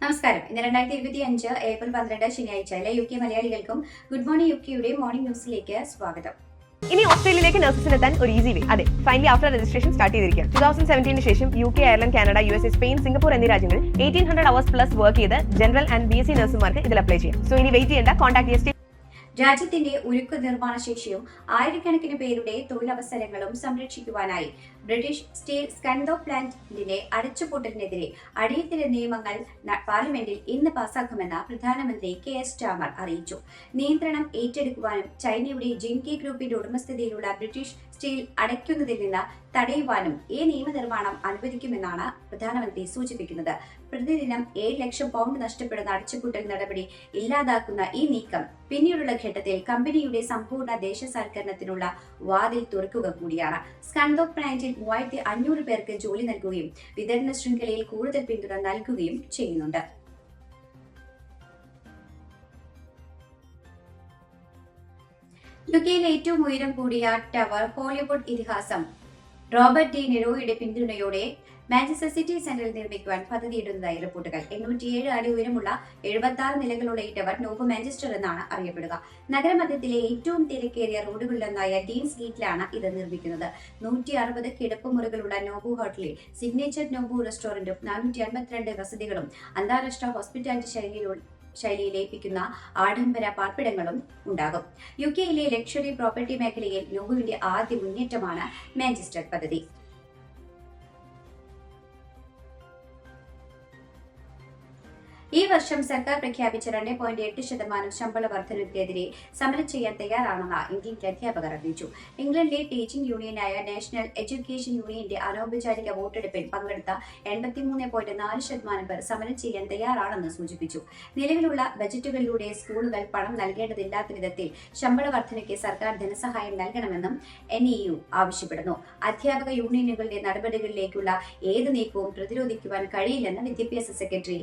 നമസ്കാരം. ഇന്ന് രണ്ടായിരത്തി ഇരുപത്തി അഞ്ച് ഏപ്രിൽ പന്ത്രണ്ട് ശനിയാഴ്ച അല്ലെ യു കെ മലയാളികൾക്കും ഗുഡ് മോർണിംഗ് യു കെയുടെ മോർണിംഗ് ന്യൂസിലേക്ക് സ്വാഗതം. ഇനി ഓസ്ട്രേലിയയിലേക്ക് നഴ്സസിന് എത്താൻ ഒരു ഈസി വേ അതെ ഫൈനലി ആഫ്റ്റർ രജിസ്ട്രേഷൻ സ്റ്റാർട്ട് ചെയ്തിരിക്കുകയാണ്. ടു തൗസൻഡ് സെവന്റീന് ശേഷം U K Ireland Canada U S A Spain Singapore എന്നീ രാജ്യങ്ങളിൽ eighteen hundred hours plus work ചെയ്ത് general and B S C നഴ്സുമാർക്ക് ഇതിൽ അപ്ലൈ ചെയ്യാം. സോ ഇനി വെയിറ്റ് ചെയ്യേണ്ട കോൺടാക്ട് എസ് രാജ്യത്തിന്റെ ഉരുക്ക് നിർമ്മാണ ശേഷിയും ആയിരക്കണക്കിന് പേരുടെ തൊഴിലവസരങ്ങളും സംരക്ഷിക്കുവാനായി ബ്രിട്ടീഷ് സ്റ്റീൽ സ്കൻഡോ പ്ലാന്റിന്റെ അടച്ചുപൂട്ടലിനെതിരെ അടിയന്തര നിയമങ്ങൾ പാർലമെന്റിൽ ഇന്ന് പാസാക്കുമെന്ന് പ്രധാനമന്ത്രി കെ എസ് ചാമർ അറിയിച്ചു. നിയന്ത്രണം ഏറ്റെടുക്കുവാനും ചൈനയുടെ ജിൻകി ഗ്രൂപ്പിന്റെ ഉടമസ്ഥതയിലുള്ള ബ്രിട്ടീഷ് സ്റ്റീൽ അടയ്ക്കുന്നതിൽ നിന്ന് തടയുവാനും ഈ നിയമനിർമ്മാണം അനുവദിക്കുമെന്നാണ് പ്രധാനമന്ത്രി സൂചിപ്പിക്കുന്നത്. പ്രതിദിനം ഏഴ് ലക്ഷം പൗണ്ട് നഷ്ടപ്പെടുന്ന അടച്ചുപൂട്ടൽ നടപടി ഇല്ലാതാക്കുന്ന ഈ നീക്കം പിന്നീടുള്ള ഘട്ടത്തിൽ കമ്പനിയുടെ സമ്പൂർണ ദേശസാൽക്കരണത്തിനുള്ള വാതിൽ തുറക്കുക കൂടിയാണ്. സ്കണ്ടോ പ്ലാന്റിൽ മൂവായിരത്തി അഞ്ഞൂറ് പേർക്ക് ജോലി നൽകുകയും വിതരണ ശൃംഖലയിൽ കൂടുതൽ പിന്തുണ നൽകുകയും ചെയ്യുന്നുണ്ട്. യുകെയിലെ ഏറ്റവും ഉയരം കൂടിയ ടവർ ഹോളിവുഡ് ഇതിഹാസം റോബർട്ട് ഡി നെറോയുടെ പിന്തുണയോടെ മാഞ്ചസ്റ്റർ സിറ്റി സെന്ററിൽ നിർമ്മിക്കുവാൻ പദ്ധതിയിടുന്നതായി റിപ്പോർട്ടുകൾ. എണ്ണൂറ്റിയേഴ് അടി ഉയരമുള്ള എഴുപത്തി ആറ് നിലകളുള്ള ഈ ടവർ നോവ് മാഞ്ചസ്റ്റർ എന്നാണ് അറിയപ്പെടുക. നഗരമധ്യത്തിലെ ഏറ്റവും തിരക്കേറിയ റോഡുകളിലൊന്നായ ഡീൻസ് ഗീറ്റിലാണ് ഇത് നിർമ്മിക്കുന്നത്. നൂറ്റി അറുപത് കിടപ്പുമുറികളുള്ള നോബു ഹോട്ടലിൽ സിഗ്നേച്ചർ നോബു റെസ്റ്റോറന്റും നാനൂറ്റി അൻപത്തിരണ്ട് വസതികളും അന്താരാഷ്ട്ര ഹോസ്പിറ്റാലിറ്റി ശൈലിയിലുള്ള ശൈലിയിൽ ഏൽപ്പിക്കുന്ന ആഡംബര പാർപ്പിടങ്ങളും ഉണ്ടാകും. യു കെയിലെ ലക്ഷറി പ്രോപ്പർട്ടി മേഖലയിൽ നോബുവിന്റെ ആദ്യ മുന്നേറ്റമാണ് മാഞ്ചസ്റ്റർ പദ്ധതി. ഈ വർഷം സർക്കാർ പ്രഖ്യാപിച്ച രണ്ട് പോയിന്റ് എട്ട് ശതമാനം ശമ്പള വർധനയ്ക്കെതിരെ സമരം ചെയ്യാൻ തയ്യാറാണെന്ന് ഇന്ത്യൻ അധ്യാപകർ അറിയിച്ചു. ഇംഗ്ലണ്ടിലെ ടീച്ചിംഗ് യൂണിയനായ നാഷണൽ എഡ്യൂക്കേഷൻ യൂണിയന്റെ അനൗപചാരിക വോട്ടെടുപ്പിൽ പങ്കെടുത്ത എൺപത്തിമൂന്ന് പോയിന്റ് നാല് ശതമാനം പേർ സമരം ചെയ്യാൻ തയ്യാറാണെന്ന് സൂചിപ്പിച്ചു. നിലവിലുള്ള ബജറ്റുകളിലൂടെ സ്കൂളുകൾ പണം നൽകേണ്ടതില്ലാത്ത വിധത്തിൽ ശമ്പള വർധനയ്ക്ക് സർക്കാർ ധനസഹായം നൽകണമെന്നും എൻ ഇ യു ആവശ്യപ്പെടുന്നു. അധ്യാപക യൂണിയനുകളുടെ നടപടികളിലേക്കുള്ള ഏത് നീക്കവും പ്രതിരോധിക്കുവാൻ കഴിയില്ലെന്ന് വിദ്യാഭ്യാസ സെക്രട്ടറി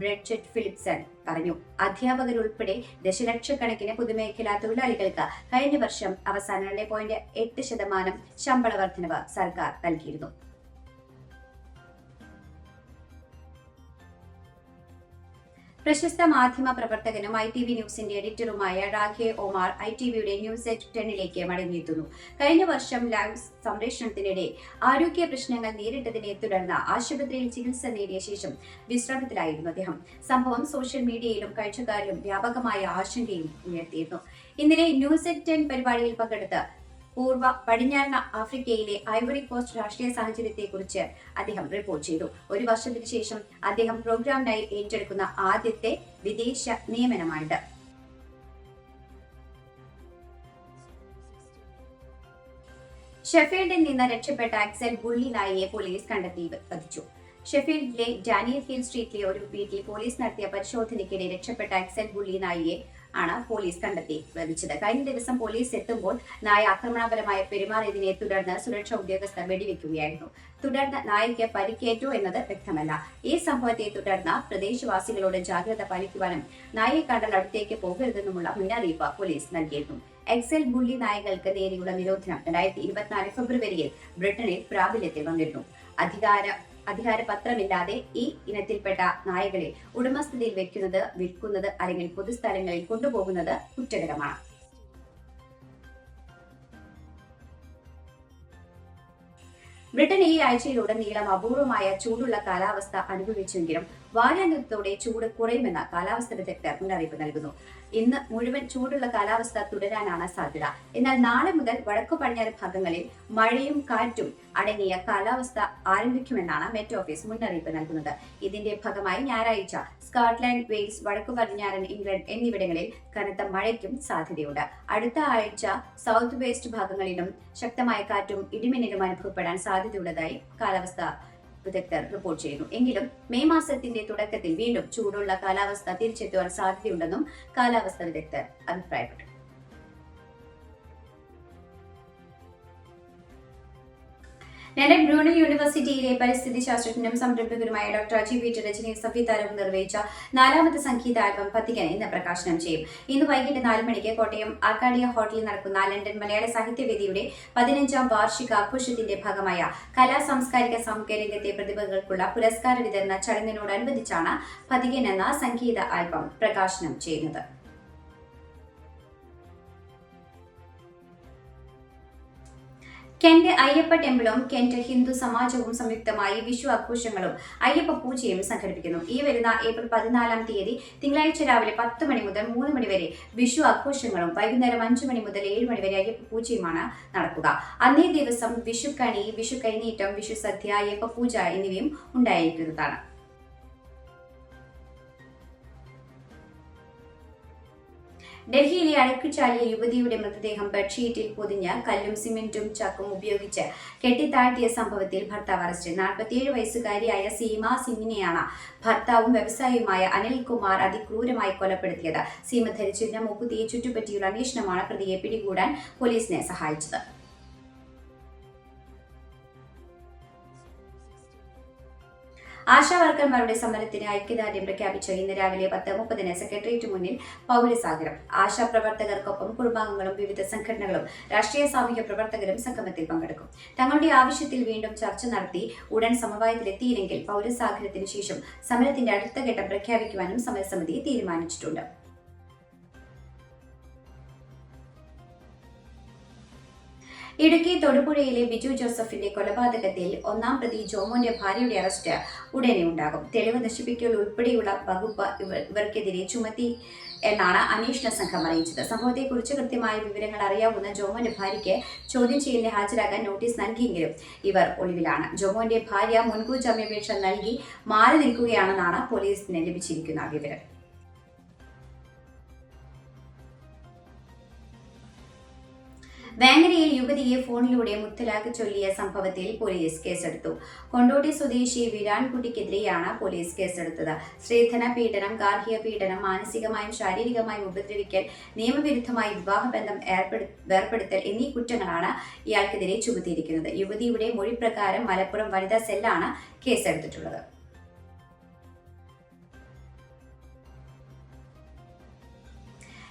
ബ്രെഡ്ജറ്റ് ഫിലിപ്സൺ പറഞ്ഞു. അധ്യാപകരുൾപ്പെടെ ദശലക്ഷക്കണക്കിന് പൊതുമേഖലാ തൊഴിലാളികൾക്ക് കഴിഞ്ഞ വർഷം അവസാനം രണ്ട് പോയിന്റ് എട്ട് ശതമാനം ശമ്പള വർധനവ് സർക്കാർ നൽകിയിരുന്നു. പ്രശസ്ത മാധ്യമ പ്രവർത്തകനും ഐ ടി വി ന്യൂസിന്റെ എഡിറ്ററുമായ റാഖെ ഒമാർ ഐ ടി വിയുടെ ന്യൂസ് എറ്റ് ടെന്നിലേക്ക് മടങ്ങിയെത്തുന്നു. കഴിഞ്ഞ വർഷം ലൈവ് സംപ്രേഷണത്തിനിടെ ആരോഗ്യ പ്രശ്നങ്ങൾ നേരിട്ടതിനെ തുടർന്ന് ആശുപത്രിയിൽ ചികിത്സ നേടിയ ശേഷം വിശ്രമത്തിലായിരുന്നു അദ്ദേഹം. സംഭവം സോഷ്യൽ മീഡിയയിലും കാഴ്ചക്കാരിലും വ്യാപകമായ ആശങ്കയും ഉയർത്തിയിരുന്നു. ഇന്നലെ ന്യൂസ് എറ്റ് ടെൻ പരിപാടിയിൽ പങ്കെടുത്ത് പൂർവ പടിഞ്ഞാറൻ ആഫ്രിക്കയിലെ ഐവറി കോസ്റ്റ് രാഷ്ട്രീയ സാഹചര്യത്തെക്കുറിച്ച് അദ്ദേഹം റിപ്പോർട്ട് ചെയ്തു. ഒരു വർഷത്തിന് ശേഷം അദ്ദേഹം പ്രോഗ്രാമിനായി ഏറ്റെടുക്കുന്ന ആദ്യത്തെ വിദേശ നിയമനമാണിത്. ഷെഫീൽഡിൽ നിന്ന് രക്ഷപ്പെട്ട അക്സൽ ബുള്ളി നായിയെ പോലീസ് കണ്ടെത്തി വധിച്ചു. ഷെഫീൽഡിലെ ഡാനിയൽ ഹിൽ സ്ട്രീറ്റിലെ ഒരു വീട്ടിൽ പോലീസ് നടത്തിയ പരിശോധനയ്ക്കിടെ രക്ഷപ്പെട്ട അക്സൽ ബുള്ളി നായിയെ ആണ് പോലീസ് കണ്ടെത്തി വധിച്ചത്. കഴിഞ്ഞ ദിവസം പോലീസ് എത്തുമ്പോൾ നായ ആക്രമണപരമായ പെരുമാറിയതിനെ തുടർന്ന് സുരക്ഷാ ഉദ്യോഗസ്ഥർ വെടിവെക്കുകയായിരുന്നു. തുടർന്ന് നായയ്ക്ക് പരിക്കേറ്റു എന്നത് വ്യക്തമല്ല. ഈ സംഭവത്തെ തുടർന്ന് പ്രദേശവാസികളോട് ജാഗ്രത പാലിക്കുവാനും നായയെ കണ്ടാൽ അടുത്തേക്ക് പോകരുതെന്നുമുള്ള മുന്നറിയിപ്പ് പോലീസ് നൽകിയിരുന്നു. എക്സൽ ബുള്ളി നായകൾക്ക് നേരെയുള്ള നിരോധനം രണ്ടായിരത്തി ഇരുപത്തിനാല് ഫെബ്രുവരിയിൽ ബ്രിട്ടനിൽ പ്രാബല്യത്തിൽ വന്നിരുന്നു. അധികാര അധികാരപത്രമില്ലാതെ ഈ ഇനത്തിൽപ്പെട്ട നായകളെ ഉടമസ്ഥതയിൽ വെക്കുന്നത് വിൽക്കുന്നത് അല്ലെങ്കിൽ പൊതുസ്ഥലങ്ങളിൽ കൊണ്ടുപോകുന്നത് കുറ്റകരമാണ്. ബ്രിട്ടൻ ഈ ആഴ്ചയിലുടനീളം അപൂർവമായ ചൂടുള്ള കാലാവസ്ഥ അനുഭവിച്ചെങ്കിലും വാരാന്ത്യത്തോടെ ചൂട് കുറയുമെന്ന് കാലാവസ്ഥ വിദഗ്ധർ മുന്നറിയിപ്പ് നൽകുന്നു. ഇന്ന് മുഴുവൻ ചൂടുള്ള കാലാവസ്ഥ തുടരാനാണ് സാധ്യത. എന്നാൽ നാളെ മുതൽ വടക്കു പടിഞ്ഞാറ് ഭാഗങ്ങളിൽ മഴയും കാറ്റും അടങ്ങിയ കാലാവസ്ഥ ആരംഭിക്കുമെന്നാണ് മെറ്റ് ഓഫീസ് മുന്നറിയിപ്പ് നൽകുന്നത്. ഇതിന്റെ ഭാഗമായി ഞായറാഴ്ച സ്കോട്ട്ലാൻഡ് വെയിൽസ് വടക്കു പടിഞ്ഞാറൻ ഇംഗ്ലണ്ട് എന്നിവിടങ്ങളിൽ കനത്ത മഴയ്ക്കും സാധ്യതയുണ്ട്. അടുത്ത ആഴ്ച സൗത്ത് വെസ്റ്റ് ഭാഗങ്ങളിലും ശക്തമായ കാറ്റും ഇടിമിന്നലും അനുഭവപ്പെടാൻ സാധ്യതയുള്ളതായി കാലാവസ്ഥ വിദഗ്ധർ റിപ്പോർട്ട് ചെയ്യുന്നു. എങ്കിലും മെയ് മാസത്തിന്റെ തുടക്കത്തിൽ വീണ്ടും ചൂടുള്ള കാലാവസ്ഥ തിരിച്ചെത്തുവാൻ സാധ്യതയുണ്ടെന്നും കാലാവസ്ഥ വിദഗ്ധർ അഭിപ്രായപ്പെട്ടു. ലണ്ടൻ ബ്രൂണൽ യൂണിവേഴ്സിറ്റിയിലെ പരിസ്ഥിതി ശാസ്ത്രജ്ഞനും സംരംഭകരുമായ ഡോക്ടർ അജി പീറ്റർ രചനയും സംവിധാനവും നിർവഹിച്ച നാലാമത്തെ സംഗീത ആൽബം പതികൻ ഇന്ന് പ്രകാശനം ചെയ്യും. ഇന്ന് വൈകിട്ട് നാല് മണിക്ക് കോട്ടയം ആർക്കാഡിയ ഹോട്ടലിൽ നടക്കുന്ന ലണ്ടൻ മലയാള സാഹിത്യവേദിയുടെ പതിനഞ്ചാം വാർഷിക ആഘോഷത്തിന്റെ ഭാഗമായ കലാ സാംസ്കാരിക സാമൂഹ്യ രംഗത്തെ പ്രതിഭകൾക്കുള്ള പുരസ്കാര വിതരണ ചടങ്ങിനോടനുബന്ധിച്ചാണ് പതികൻ എന്ന സംഗീത ആൽബം പ്രകാശനം ചെയ്യുന്നത്. കെന്റ് അയ്യപ്പ ടെമ്പിളും കെന്റ് ഹിന്ദു സമാജവും സംയുക്തമായി വിഷു ആഘോഷങ്ങളും അയ്യപ്പ പൂജയും സംഘടിപ്പിക്കുന്നു. ഈ വരുന്ന ഏപ്രിൽ പതിനാലാം തീയതി തിങ്കളാഴ്ച രാവിലെ പത്ത് മണി മുതൽ മൂന്ന് മണി വരെ വിഷു ആഘോഷങ്ങളും വൈകുന്നേരം അഞ്ചു മണി മുതൽ ഏഴ് മണി വരെ അയ്യപ്പ പൂജയുമാണ് നടക്കുക. അന്നേ ദിവസം വിഷുക്കണി വിഷു കൈനീട്ടം വിഷു സദ്യ അയ്യപ്പ പൂജ എന്നിവയും ഉണ്ടായിരിക്കുന്നതാണ്. ഡൽഹിയിലെ അഴക്കുചാലിയ യുവതിയുടെ മൃതദേഹം ബെഡ്ഷീറ്റിൽ പൊതിഞ്ഞ് കല്ലും സിമെന്റും ചക്കും ഉപയോഗിച്ച് കെട്ടിത്താഴ്ത്തിയ സംഭവത്തിൽ ഭർത്താവ് അറസ്റ്റ്. നാൽപ്പത്തിയേഴ് വയസ്സുകാരിയായ സീമ സിംഗിനെയാണ് ഭർത്താവും വ്യവസായിയുമായ അനിൽകുമാർ അതിക്രൂരമായി കൊലപ്പെടുത്തിയത്. സീമ ധരിച്ചിരുന്ന മൂക്കുത്തിയെ ചുറ്റുപറ്റിയുള്ള അന്വേഷണമാണ് പ്രതിയെ പിടികൂടാൻ പോലീസിനെ സഹായിച്ചത്. ആശാ വർക്കർമാരുടെ സമരത്തിന് ഐക്യദാർഢ്യം പ്രഖ്യാപിച്ച ഇന്ന് രാവിലെ പത്ത് മുപ്പതിന് സെക്രട്ടേറിയറ്റ് മുന്നിൽ പൗരസാഗരം. ആശാ പ്രവർത്തകർക്കൊപ്പം കുടുംബാംഗങ്ങളും വിവിധ സംഘടനകളും രാഷ്ട്രീയ സാമൂഹ്യ പ്രവർത്തകരും സംഗമത്തിൽ പങ്കെടുക്കും. തങ്ങളുടെ ആവശ്യത്തിൽ വീണ്ടും ചർച്ച നടത്തി ഉടൻ സമവായത്തിലെത്തിയില്ലെങ്കിൽ പൗരസാഗരത്തിന് ശേഷം സമരത്തിന്റെ അടുത്ത ഘട്ടം പ്രഖ്യാപിക്കുവാനും സമരസമിതി തീരുമാനിച്ചിട്ടുണ്ട്. ഇടുക്കി തൊടുപുഴയിലെ ബിജു ജോസഫിന്റെ കൊലപാതകത്തിൽ ഒന്നാം പ്രതി ജോമോന്റെ ഭാര്യയുടെ അറസ്റ്റ് ഉടനെ ഉണ്ടാകും. തെളിവ് നശിപ്പിക്കൽ ഉൾപ്പെടെയുള്ള വകുപ്പ് ഇവർക്കെതിരെ ചുമത്തി എന്നാണ് അന്വേഷണ സംഘം അറിയിച്ചത്. സംഭവത്തെക്കുറിച്ച് കൃത്യമായ വിവരങ്ങൾ അറിയാവുന്ന ജോമോന്റെ ഭാര്യയ്ക്ക് ചോദ്യം ചെയ്യലിന് ഹാജരാകാൻ നോട്ടീസ് നൽകിയെങ്കിലും ഇവർ ഒളിവിലാണ്. ജോമോന്റെ ഭാര്യ മുൻകൂർ ജാമ്യാപേക്ഷ നൽകി മാറി നിൽക്കുകയാണെന്നാണ് പോലീസിന് ലഭിച്ചിരിക്കുന്ന വിവരം. വേങ്ങരയിൽ യുവതിയെ ഫോണിലൂടെ മുത്തലാഖ് ചൊല്ലിയ സംഭവത്തിൽ പോലീസ് കേസെടുത്തു. കൊണ്ടോട്ടി സ്വദേശി വിരാൻകുട്ടിക്കെതിരെയാണ് പോലീസ് കേസെടുത്തത്. സ്ത്രീധന പീഡനം ഗാർഹിക പീഡനം മാനസികമായും ശാരീരികമായും ഉപദ്രവിക്കൽ നിയമവിരുദ്ധമായി വിവാഹബന്ധം ഏർപ്പെടുത്തൽ എന്നീ കുറ്റങ്ങളാണ് ഇയാൾക്കെതിരെ ചുമത്തിയിരിക്കുന്നത്. യുവതിയുടെ മൊഴി മലപ്പുറം വനിതാ സെല്ലാണ് കേസെടുത്തിട്ടുള്ളത്.